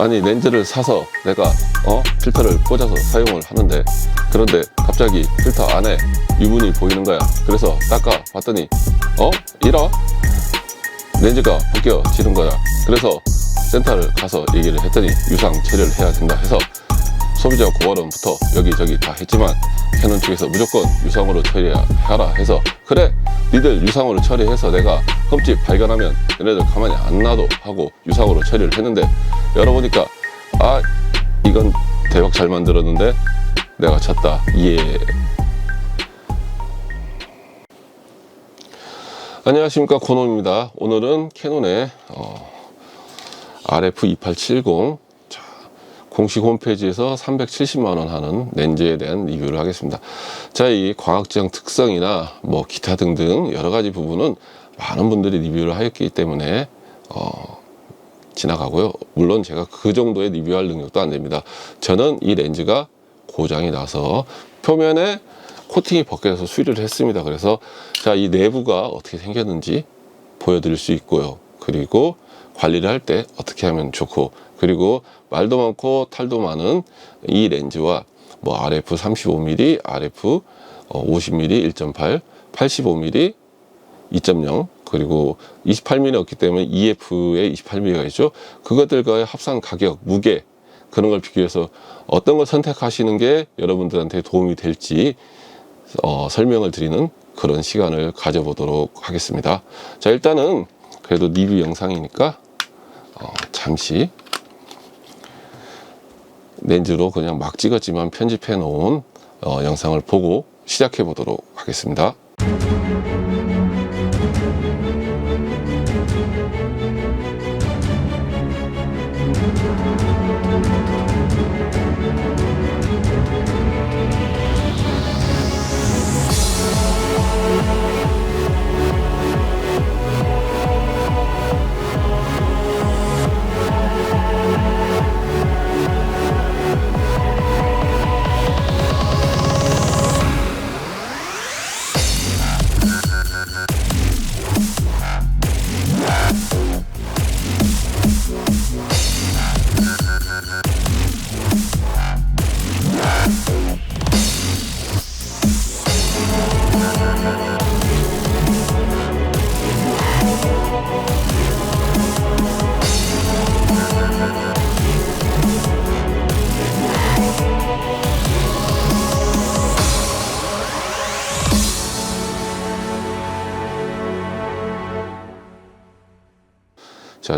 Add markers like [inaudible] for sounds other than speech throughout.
아니 렌즈를 사서 내가 어 필터를 꽂아서 사용을 하는데 그런데 갑자기 필터 안에 유분이 보이는 거야. 그래서 닦아 봤더니 어 이러 렌즈가 벗겨지는 거야. 그래서 센터를 가서 얘기를 했더니 유상 처리를 해야 된다 해서 소비자 고발원부터 여기저기 다 했지만 캐논 측에서 무조건 유상으로 처리하라 해서 그래 니들 유상으로 처리해서 내가 흠집 발견하면 얘네들 가만히 안 놔도 하고 유상으로 처리를 했는데 열어보니까 아 이건 대박 잘 만들었는데 내가 쳤다. 예. 안녕하십니까. 고놈입니다. 오늘은 캐논의 어, RF2870 자, 공식 홈페이지에서 370만 원 하는 렌즈에 대한 리뷰를 하겠습니다. 자, 이 광학지형 특성이나 뭐 기타 등등 여러 가지 부분은 많은 분들이 리뷰를 하였기 때문에 어, 지나가고요. 물론 제가 그 정도의 리뷰할 능력도 안 됩니다. 저는 이 렌즈가 고장이 나서 표면에 코팅이 벗겨져서 수리를 했습니다. 그래서 자, 이 내부가 어떻게 생겼는지 보여드릴 수 있고요. 그리고 관리를 할 때 어떻게 하면 좋고 그리고 말도 많고 탈도 많은 이 렌즈와 뭐 RF 35mm, RF 50mm 1.8, 85mm 2.0 그리고 28mm 없기 때문에 EF에 28mm가 있죠. 그것들과의 합산 가격, 무게 그런 걸 비교해서 어떤 걸 선택하시는 게 여러분들한테 도움이 될지 어, 설명을 드리는 그런 시간을 가져보도록 하겠습니다. 자 일단은 그래도 리뷰 영상이니까 어, 잠시 렌즈로 그냥 막 찍었지만 편집해 놓은 어, 영상을 보고 시작해 보도록 하겠습니다.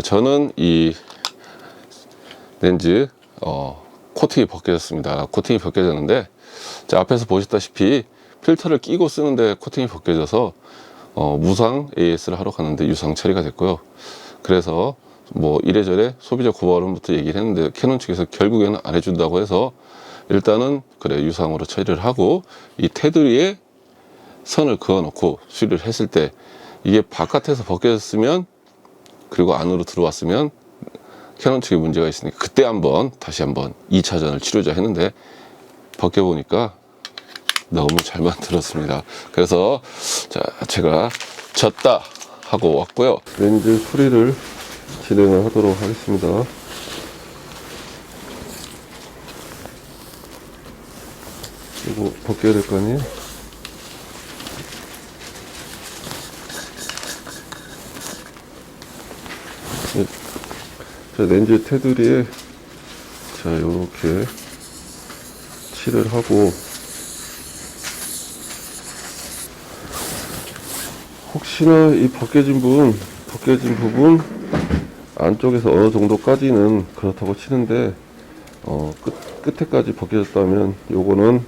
저는 이 렌즈 어, 코팅이 벗겨졌습니다. 코팅이 벗겨졌는데 자, 앞에서 보셨다시피 필터를 끼고 쓰는데 코팅이 벗겨져서 어, 무상 AS를 하러 갔는데 유상 처리가 됐고요. 그래서 뭐 이래저래 소비자 고발원부터 얘기를 했는데 캐논 측에서 결국에는 안 해준다고 해서 일단은 그래 유상으로 처리를 하고 이 테두리에 선을 그어놓고 수리를 했을 때 이게 바깥에서 벗겨졌으면 그리고 안으로 들어왔으면 캐논 측에 문제가 있으니까 그때 한번 다시 한번 2차전을 치르자 했는데 벗겨보니까 너무 잘 만들었습니다. 그래서 자 제가 졌다 하고 왔고요. 렌즈 수리를 진행을 하도록 하겠습니다. 이거 벗겨야 될 거 아니에요? 자, 렌즈 테두리에 자, 요렇게 칠을 하고 혹시나 이 벗겨진 부분, 벗겨진 부분 안쪽에서 어느 정도까지는 그렇다고 치는데 어, 끝, 끝에까지 벗겨졌다면 요거는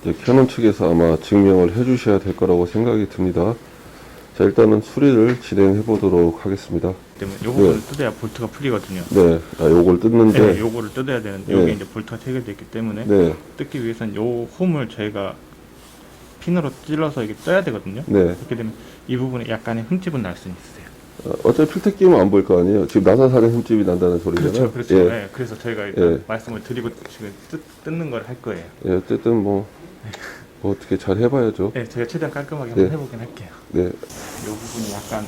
이제 캐논 측에서 아마 증명을 해 주셔야 될 거라고 생각이 듭니다. 자, 일단은 수리를 진행해 보도록 하겠습니다. 때문에 요거를 네. 뜯어야 볼트가 풀리거든요. 네, 아, 요걸 뜯는데, 네, 요거를 뜯어야 되는데 네. 여기 이제 볼트가 체결되어 있기 때문에 네, 뜯기 위해서는 요 홈을 저희가 핀으로 찔러서 이게 떠야 되거든요. 네. 그렇게 되면 이 부분에 약간의 흠집은 날 수는 있어요. 어, 어차피 필터 끼면 안 보일 거 아니에요. 지금 나사살에 흠집이 난다는 소리잖아요. 그렇죠, 그렇죠. 예, 네, 그래서 저희가 일단 예. 말씀을 드리고 지금 뜯, 뜯는 걸 할 거예요. 예, 어쨌든 뭐, 뭐 어떻게 잘 해봐야죠. 네, 제가 최대한 깔끔하게 네. 한번 해보긴 할게요. 네, 이 부분이 약간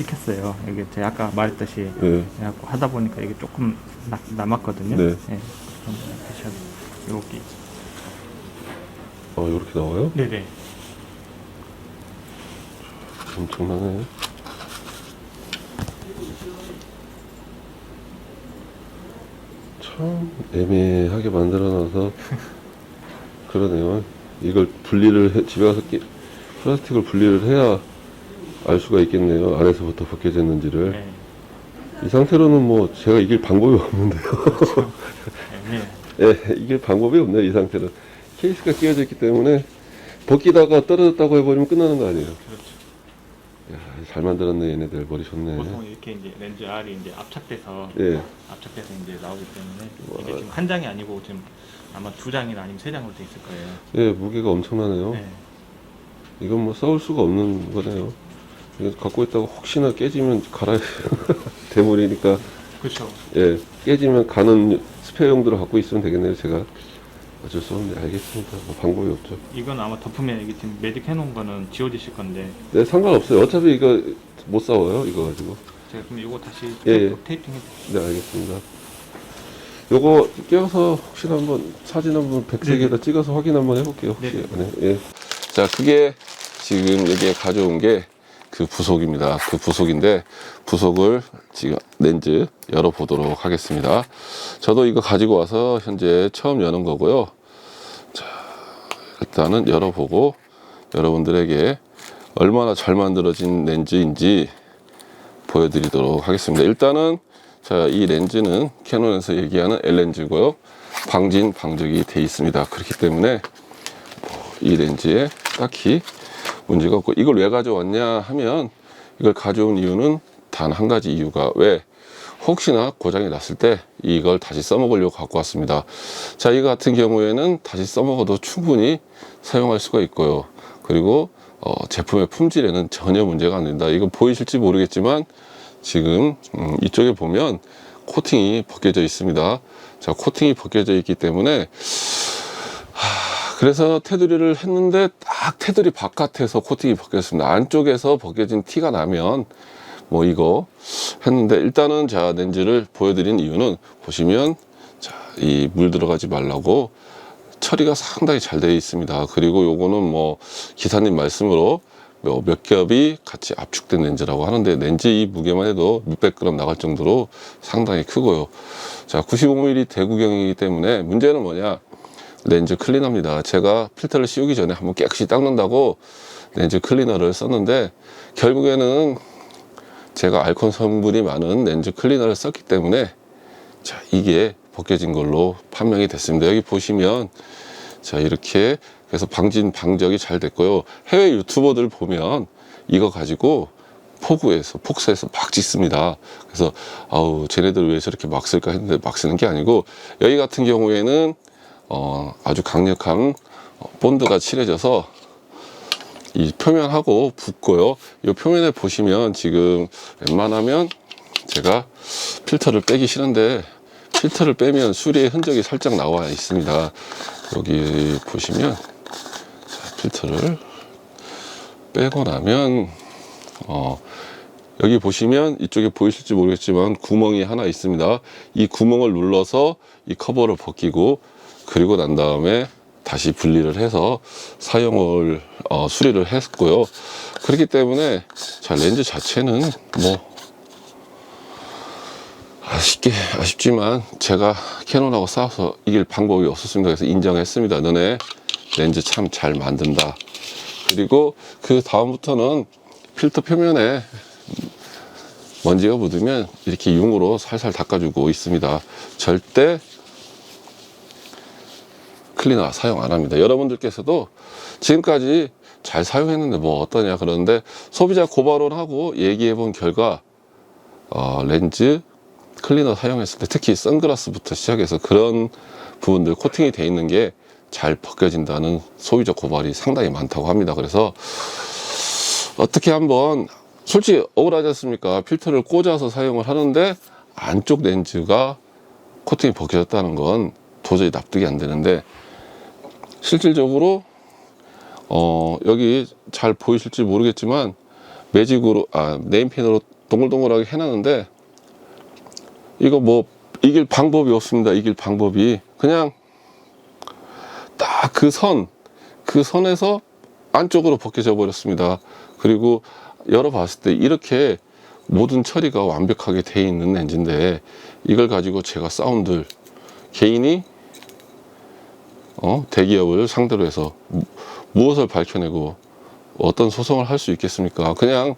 찍혔어요. 이게 제가 아까 말했듯이 네. 그래갖고 하다 보니까 이게 조금 나, 남았거든요. 네. 좀 드셔도 여기. 어, 이렇게 나와요? 네네. 엄청나네. 참 애매하게 만들어놔서 [laughs] 그러네요. 이걸 분리를 해, 집에 가서 끼, 플라스틱을 분리를 해야 알 수가 있겠네요. 안에서부터 벗겨졌는지를. 네. 이 상태로는 뭐 제가 이길 방법이 없는데요. 네. [laughs] 예, 이길 방법이 없네요. 이 상태로. 케이스가 끼워져 있기 때문에 벗기다가 떨어졌다고 해버리면 끝나는 거 아니에요. 그렇죠. 야, 잘 만들었네 얘네들 머리 좋네. 보통 이렇게 이제 렌즈 R이 이제 압착돼서 예. 압착돼서 이제 나오기 때문에 와. 이게 지금 한 장이 아니고 지금 아마 두 장이나 아니면 세 장으로 돼 있을 거예요. 예, 무게가 엄청나네요. 네. 이건 뭐 싸울 수가 없는 거네요. 이거 갖고 있다가 혹시나 깨지면 갈아야 [laughs] 대물이니까 그렇죠. 예 깨지면 가는 스페어용들을 갖고 있으면 되겠네요. 제가 어쩔 수 없네. 알겠습니다. 뭐 방법이 없죠. 이건 아마 덮으면 이게 지금 매직 해놓은 거는 지워지실 건데 네 상관없어요. 어차피 이거 못 싸워요. 이거 가지고. 제가 그럼 이거 다시 예, 예. 테이핑 해드릴게요. 네 알겠습니다. 요거 껴서 혹시나 한번 사진 한번 백색에다 찍어서 확인 한번 해볼게요. 혹시 네. 안에 예. 자 그게 지금 여기에 가져온 게 그 부속입니다. 그 부속인데 부속을 지금 렌즈 열어보도록 하겠습니다. 저도 이거 가지고 와서 현재 처음 여는 거고요. 자 일단은 열어보고 여러분들에게 얼마나 잘 만들어진 렌즈인지 보여드리도록 하겠습니다. 일단은 자, 이 렌즈는 캐논에서 얘기하는 L 렌즈고요. 방진 방적이 돼 있습니다. 그렇기 때문에 뭐이 렌즈에 딱히 문제가 없고 이걸 왜 가져왔냐 하면 이걸 가져온 이유는 단 한 가지 이유가 왜 혹시나 고장이 났을 때 이걸 다시 써먹으려고 갖고 왔습니다. 자, 이 같은 경우에는 다시 써먹어도 충분히 사용할 수가 있고요. 그리고 어, 제품의 품질에는 전혀 문제가 안 된다. 이거 보이실지 모르겠지만 지금 음, 이쪽에 보면 코팅이 벗겨져 있습니다. 자, 코팅이 벗겨져 있기 때문에 하, 그래서 테두리를 했는데 딱 테두리 바깥에서 코팅이 벗겼습니다. 안쪽에서 벗겨진 티가 나면 뭐 이거 했는데 일단은 자 렌즈를 보여드린 이유는 보시면 자 이 물 들어가지 말라고 처리가 상당히 잘 되어 있습니다. 그리고 요거는 뭐 기사님 말씀으로 뭐몇 겹이 같이 압축된 렌즈라고 하는데 렌즈 이 무게만 해도 몇백 그램 나갈 정도로 상당히 크고요. 자 95mm 대구경이기 때문에 문제는 뭐냐 렌즈 클리너입니다. 제가 필터를 씌우기 전에 한번 깨끗이 닦는다고 렌즈 클리너를 썼는데 결국에는 제가 알콘 성분이 많은 렌즈 클리너를 썼기 때문에 자 이게 벗겨진 걸로 판명이 됐습니다. 여기 보시면 자 이렇게 그래서 방진 방적이 잘 됐고요. 해외 유튜버들 보면 이거 가지고 포구에서 폭스에서 막 짓습니다. 그래서 아우 쟤네들 왜 저렇게 막 쓸까 했는데 막 쓰는 게 아니고 여기 같은 경우에는 어, 아주 강력한 어, 본드가 칠해져서 이 표면하고 붙고요. 이 표면에 보시면 지금 웬만하면 제가 필터를 빼기 싫은데 필터를 빼면 수리의 흔적이 살짝 나와 있습니다. 여기 보시면 자, 필터를 빼고 나면 어, 여기 보시면 이쪽에 보이실지 모르겠지만 구멍이 하나 있습니다. 이 구멍을 눌러서 이 커버를 벗기고 그리고 난 다음에 다시 분리를 해서 사용을 어, 수리를 했고요. 그렇기 때문에 자 렌즈 자체는 뭐 아쉽게 아쉽지만 제가 캐논하고 싸워서 이길 방법이 없었습니다. 그래서 인정했습니다. 너네 렌즈 참 잘 만든다. 그리고 그 다음부터는 필터 표면에 먼지가 묻으면 이렇게 융으로 살살 닦아주고 있습니다. 절대 클리너 사용 안 합니다. 여러분들께서도 지금까지 잘 사용했는데 뭐 어떠냐 그러는데 소비자 고발원하고 얘기해 본 결과 어, 렌즈 클리너 사용했을 때 특히 선글라스부터 시작해서 그런 부분들 코팅이 돼 있는 게 잘 벗겨진다는 소비자 고발이 상당히 많다고 합니다. 그래서 어떻게 한번 솔직히 억울하지 않습니까? 필터를 꽂아서 사용을 하는데 안쪽 렌즈가 코팅이 벗겨졌다는 건 도저히 납득이 안 되는데 실질적으로 어 여기 잘 보이실지 모르겠지만 매직으로 아 네임펜으로 동글동글하게 해놨는데 이거 뭐 이길 방법이 없습니다. 이길 방법이 그냥 딱 그 선, 그 선에서 안쪽으로 벗겨져 버렸습니다. 그리고 열어봤을 때 이렇게 모든 처리가 완벽하게 돼 있는 렌즈인데 이걸 가지고 제가 사운드를 개인이 어, 대기업을 상대로 해서 무- 무엇을 밝혀내고 어떤 소송을 할 수 있겠습니까? 그냥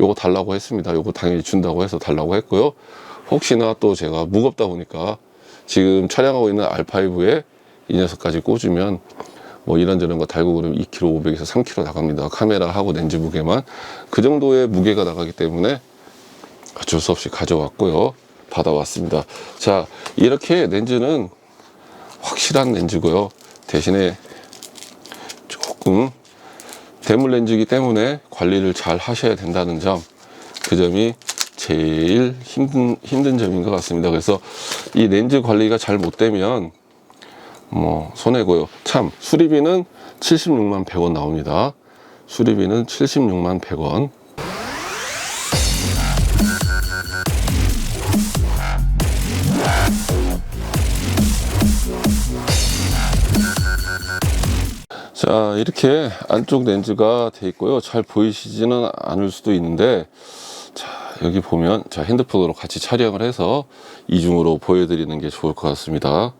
요거 달라고 했습니다. 요거 당연히 준다고 해서 달라고 했고요. 혹시나 또 제가 무겁다 보니까 지금 촬영하고 있는 R5에 이 녀석까지 꽂으면 뭐 이런저런 거 달고 그러면 2kg 500에서 3kg 나갑니다. 카메라하고 렌즈 무게만 그 정도의 무게가 나가기 때문에 어쩔 수 없이 가져왔고요. 받아왔습니다. 자, 이렇게 렌즈는 확실한 렌즈고요. 대신에 조금 대물 렌즈이기 때문에 관리를 잘 하셔야 된다는 점, 그 점이 제일 힘든, 힘든 점인 것 같습니다. 그래서 이 렌즈 관리가 잘 못 되면 뭐 손해고요. 참 수리비는 76만 100원 나옵니다. 수리비는 76만 100원. 자 이렇게 안쪽 렌즈가 돼 있고요. 잘 보이시지는 않을 수도 있는데 자 여기 보면 자 핸드폰으로 같이 촬영을 해서 이중으로 보여드리는 게 좋을 것 같습니다.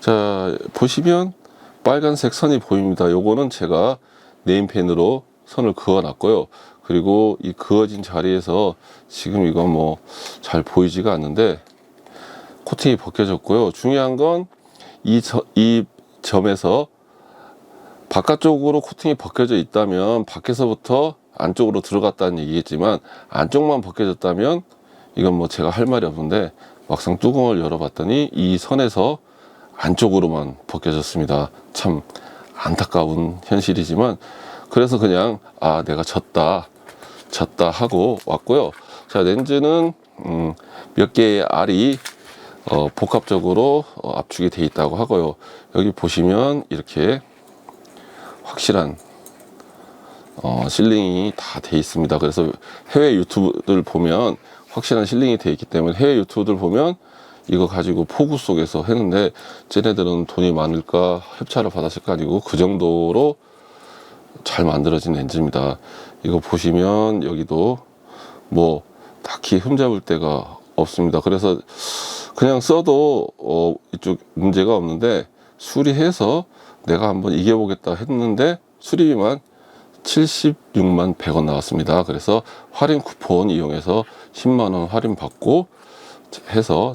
자 보시면 빨간색 선이 보입니다. 요거는 제가 네임펜으로 선을 그어 놨고요. 그리고 이 그어진 자리에서 지금 이건 뭐 잘 보이지가 않는데 코팅이 벗겨졌고요. 중요한 건 이, 저- 이 점에서 바깥쪽으로 코팅이 벗겨져 있다면 밖에서부터 안쪽으로 들어갔다는 얘기겠지만 안쪽만 벗겨졌다면 이건 뭐 제가 할 말이 없는데 막상 뚜껑을 열어봤더니 이 선에서 안쪽으로만 벗겨졌습니다. 참 안타까운 현실이지만 그래서 그냥 아 내가 졌다 졌다 하고 왔고요. 자 렌즈는 음, 몇 개의 알이 어, 복합적으로 어, 압축이 돼 있다고 하고요. 여기 보시면 이렇게 확실한 어, 실링이 다 돼 있습니다. 그래서 해외 유튜브들 보면 확실한 실링이 돼 있기 때문에 해외 유튜브들 보면 이거 가지고 포구 속에서 했는데 쟤네들은 돈이 많을까 협찬을 받았을 거 아니고 그 정도로 잘 만들어진 렌즈입니다. 이거 보시면 여기도 뭐 딱히 흠잡을 데가 없습니다. 그래서 그냥 써도 어, 이쪽 문제가 없는데 수리해서 내가 한번 이겨보겠다 했는데 수리비만 76만 100원 나왔습니다. 그래서 할인 쿠폰 이용해서 10만 원 할인 받고 해서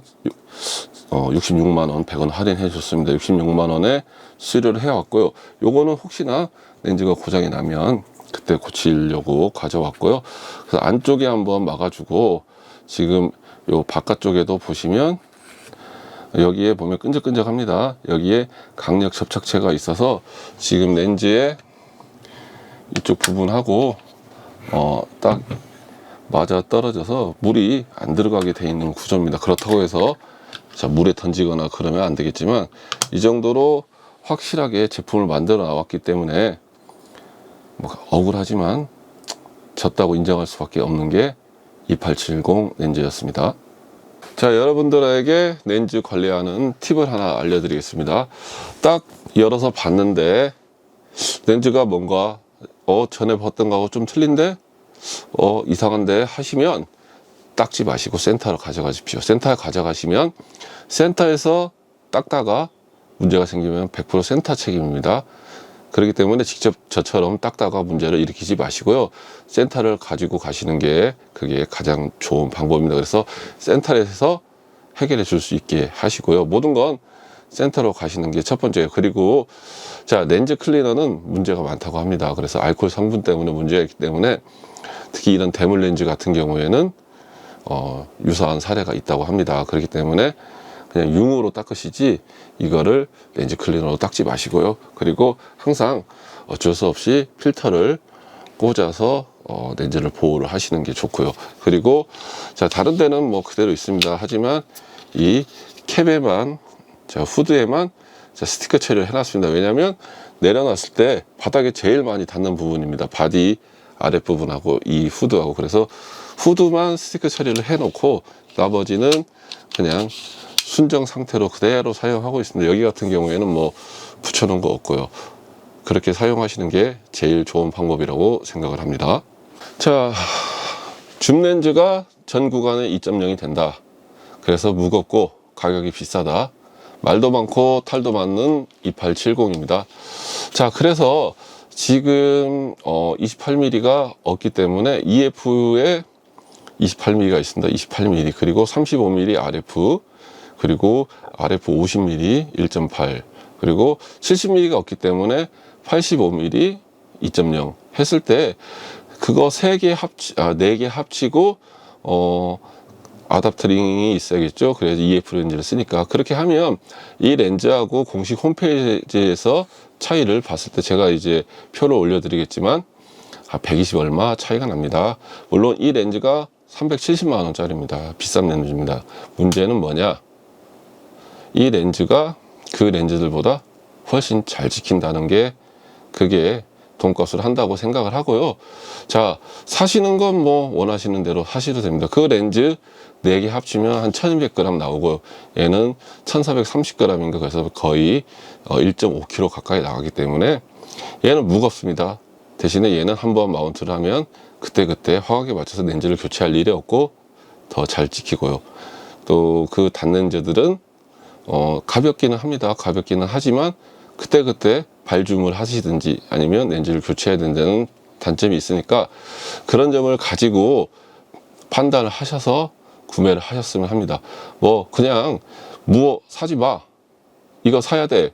어, 66만 원 100원 할인해 줬습니다. 66만 원에 수리를 해왔고요. 요거는 혹시나 렌즈가 고장이 나면 그때 고치려고 가져왔고요. 그래서 안쪽에 한번 막아주고 지금 요 바깥쪽에도 보시면 여기에 보면 끈적끈적합니다. 여기에 강력 접착체가 있어서 지금 렌즈에 이쪽 부분하고 어, 딱 맞아 떨어져서 물이 안 들어가게 돼 있는 구조입니다. 그렇다고 해서 자, 물에 던지거나 그러면 안 되겠지만 이 정도로 확실하게 제품을 만들어 나왔기 때문에 뭐 억울하지만 졌다고 인정할 수밖에 없는 게 2870 렌즈였습니다. 자, 여러분들에게 렌즈 관리하는 팁을 하나 알려드리겠습니다. 딱 열어서 봤는데 렌즈가 뭔가 어 전에 봤던 거하고 좀 틀린데 어 이상한데 하시면 닦지 마시고 센터로 가져가십시오. 센터에 가져가시면 센터에서 닦다가 문제가 생기면 100% 센터 책임입니다. 그렇기 때문에 직접 저처럼 닦다가 문제를 일으키지 마시고요. 센터를 가지고 가시는 게 그게 가장 좋은 방법입니다. 그래서 센터에서 해결해 줄 수 있게 하시고요. 모든 건 센터로 가시는 게 첫 번째예요. 그리고 자 렌즈 클리너는 문제가 많다고 합니다. 그래서 알코올 성분 때문에 문제가 있기 때문에 특히 이런 대물 렌즈 같은 경우에는 어, 유사한 사례가 있다고 합니다. 그렇기 때문에 그냥 융으로 닦으시지 이거를 렌즈 클리너로 닦지 마시고요. 그리고 항상 어쩔 수 없이 필터를 꽂아서 어, 렌즈를 보호를 하시는 게 좋고요. 그리고 자 다른 데는 뭐 그대로 있습니다. 하지만 이 캡에만 자 후드에만 자, 스티커 처리를 해놨습니다. 왜냐하면 내려놨을 때 바닥에 제일 많이 닿는 부분입니다. 바디 아랫부분하고 이 후드하고 그래서 후드만 스티커 처리를 해놓고 나머지는 그냥 순정 상태로 그대로 사용하고 있습니다. 여기 같은 경우에는 뭐 붙여놓은 거 없고요. 그렇게 사용하시는 게 제일 좋은 방법이라고 생각을 합니다. 자, 줌 렌즈가 전 구간에 2.0이 된다. 그래서 무겁고 가격이 비싸다. 말도 많고 탈도 많는 2870입니다. 자, 그래서 지금 어 28mm가 없기 때문에 EF에 28mm가 있습니다. 28mm 그리고 35mm RF 그리고 RF 50mm 1.8 그리고 70mm가 없기 때문에 85mm 2.0 했을 때 그거 세 개 합치 아 네 개 합치고 어 아답터링이 있어야겠죠. 그래서 EF 렌즈를 쓰니까 그렇게 하면 이 렌즈하고 공식 홈페이지에서 차이를 봤을 때 제가 이제 표를 올려드리겠지만 아, 120 얼마 차이가 납니다. 물론 이 렌즈가 370만 원짜리입니다. 비싼 렌즈입니다. 문제는 뭐냐? 이 렌즈가 그 렌즈들보다 훨씬 잘 지킨다는 게 그게 돈값을 한다고 생각을 하고요. 자, 사시는 건 뭐 원하시는 대로 하셔도 됩니다. 그 렌즈 4개 합치면 한 1200g 나오고 얘는 1430g인가 그래서 거의 어, 1.5kg 가까이 나가기 때문에 얘는 무겁습니다. 대신에 얘는 한 번 마운트를 하면 그때그때 화각에 맞춰서 렌즈를 교체할 일이 없고 더잘 지키고요. 또 그 단렌즈들은 어, 가볍기는 합니다. 가볍기는 하지만 그때그때 발줌을 하시든지 아니면 렌즈를 교체해야 된다는 단점이 있으니까 그런 점을 가지고 판단을 하셔서 구매를 하셨으면 합니다. 뭐 그냥 무어 사지 마. 이거 사야 돼.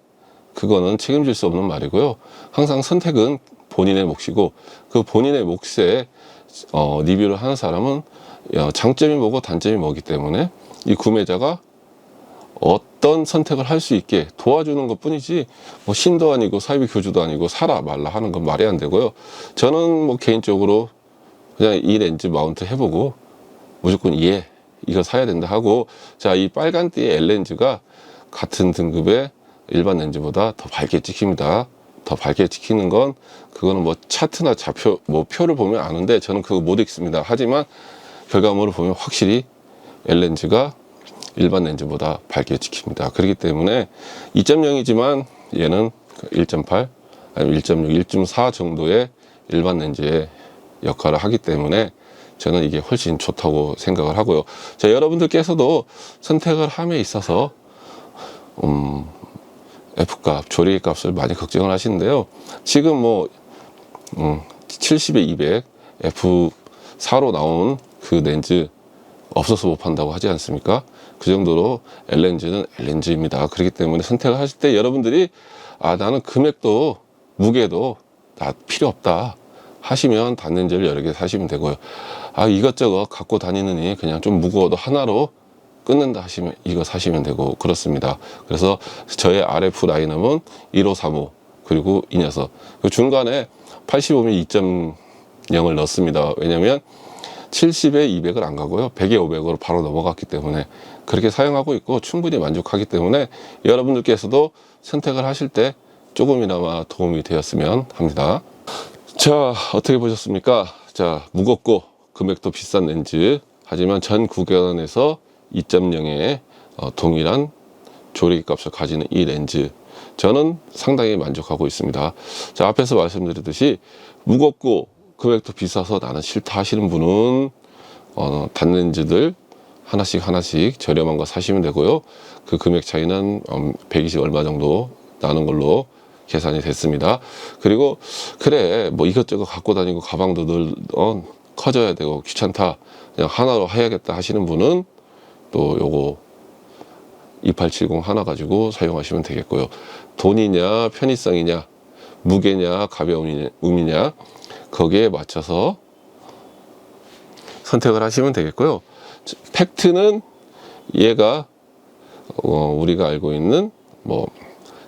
그거는 책임질 수 없는 말이고요. 항상 선택은 본인의 몫이고 그 본인의 몫에 어, 리뷰를 하는 사람은 어, 장점이 뭐고 단점이 뭐기 때문에 이 구매자가 어떤 선택을 할 수 있게 도와주는 것 뿐이지 뭐 신도 아니고 사이비 교주도 아니고 사라 말라 하는 건 말이 안 되고요. 저는 뭐 개인적으로 그냥 이 렌즈 마운트 해보고 무조건 예 이거 사야 된다 하고 자 이 빨간 띠의 L 렌즈가 같은 등급의 일반 렌즈보다 더 밝게 찍힙니다. 더 밝게 찍히는 건 그거는 뭐 차트나 좌표 뭐 표를 보면 아는데 저는 그거 못 읽습니다. 하지만 결과물을 보면 확실히 L 렌즈가 일반 렌즈보다 밝게 찍힙니다. 그렇기 때문에 2.0이지만 얘는 1.8 아니면 1.6, 1.4 정도의 일반 렌즈의 역할을 하기 때문에 저는 이게 훨씬 좋다고 생각을 하고요. 자, 여러분들께서도 선택을 함에 있어서 음, F값, 조리 값을 많이 걱정을 하시는데요. 지금 뭐 음, 70에 200 F4로 나온 그 렌즈 없어서 못 판다고 하지 않습니까? 그 정도로 L렌즈는 L렌즈입니다. 그렇기 때문에 선택을 하실 때 여러분들이 아 나는 금액도 무게도 나 필요 없다 하시면 단렌즈를 여러 개 사시면 되고요. 아 이것저것 갖고 다니느니 그냥 좀 무거워도 하나로 끊는다 하시면 이거 사시면 되고 그렇습니다. 그래서 저의 RF 라인업은 1535 그리고 이 녀석 그 중간에 85mm 2.0을 넣습니다. 왜냐면 70에 200을 안 가고요. 100에 500으로 바로 넘어갔기 때문에 그렇게 사용하고 있고 충분히 만족하기 때문에 여러분들께서도 선택을 하실 때 조금이나마 도움이 되었으면 합니다. 자, 어떻게 보셨습니까? 자, 무겁고 금액도 비싼 렌즈. 하지만 전 구간에서 2.0의 어, 동일한 조리기 값을 가지는 이 렌즈. 저는 상당히 만족하고 있습니다. 자, 앞에서 말씀드렸듯이 무겁고 금액도 비싸서 나는 싫다 하시는 분은 어, 단렌즈들 하나씩 하나씩 저렴한 거 사시면 되고요. 그 금액 차이는 음, 120 얼마 정도 나는 걸로 계산이 됐습니다. 그리고 그래 뭐 이것저것 갖고 다니고 가방도 늘 어, 커져야 되고 귀찮다 그냥 하나로 해야겠다 하시는 분은 또 요거 2870 하나 가지고 사용하시면 되겠고요. 돈이냐 편의성이냐 무게냐 가벼움이냐 거기에 맞춰서 선택을 하시면 되겠고요. 팩트는 얘가 어, 우리가 알고 있는 뭐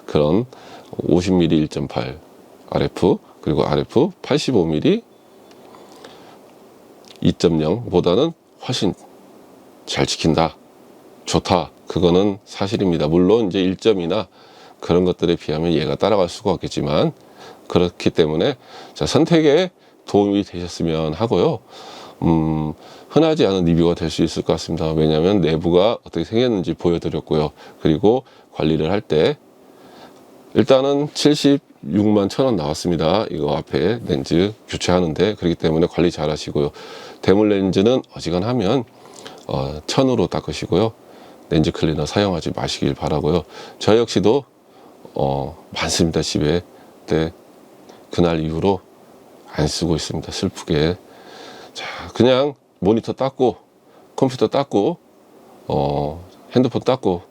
그런 50mm 1.8 RF 그리고 RF 85mm 2.0 보다는 훨씬 잘 지킨다. 좋다. 그거는 사실입니다. 물론 이제 1점이나 그런 것들에 비하면 얘가 따라갈 수가 없겠지만 그렇기 때문에 자, 선택의 도움이 되셨으면 하고요. 음, 흔하지 않은 리뷰가 될 수 있을 것 같습니다. 왜냐하면 내부가 어떻게 생겼는지 보여드렸고요. 그리고 관리를 할 때 일단은 76만 천 원 나왔습니다. 이거 앞에 렌즈 교체하는데 그렇기 때문에 관리 잘 하시고요. 대물 렌즈는 어지간하면 어, 천으로 닦으시고요. 렌즈 클리너 사용하지 마시길 바라고요. 저 역시도 어, 많습니다. 집에. 네, 그날 이후로 안 쓰고 있습니다. 슬프게. 자, 그냥 모니터 닦고 컴퓨터 닦고 어, 핸드폰 닦고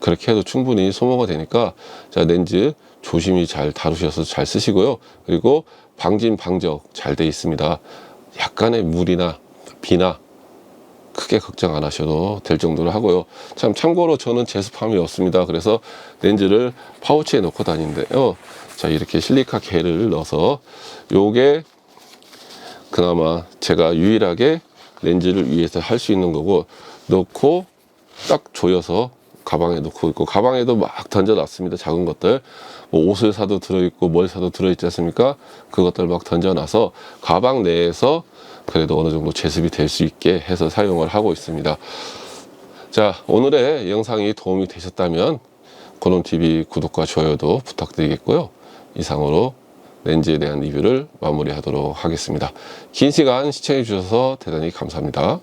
그렇게 해도 충분히 소모가 되니까 자 렌즈 조심히 잘 다루셔서 잘 쓰시고요. 그리고 방진 방적 잘 돼 있습니다. 약간의 물이나 비나 크게 걱정 안 하셔도 될 정도로 하고요. 참 참고로 저는 제습함이 없습니다. 그래서 렌즈를 파우치에 넣고 다니는데요. 자 이렇게 실리카 겔을 넣어서 요게 그나마 제가 유일하게 렌즈를 위해서 할 수 있는 거고 넣고 딱 조여서 가방에 넣고 있고 가방에도 막 던져놨습니다 작은 것들. 뭐 옷을 사도 들어있고 뭘 사도 들어있지 않습니까? 그것들 막 던져놔서 가방 내에서 그래도 어느 정도 제습이 될 수 있게 해서 사용을 하고 있습니다. 자 오늘의 영상이 도움이 되셨다면 고놈TV 구독과 좋아요도 부탁드리겠고요. 이상으로 렌즈에 대한 리뷰를 마무리하도록 하겠습니다. 긴 시간 시청해 주셔서 대단히 감사합니다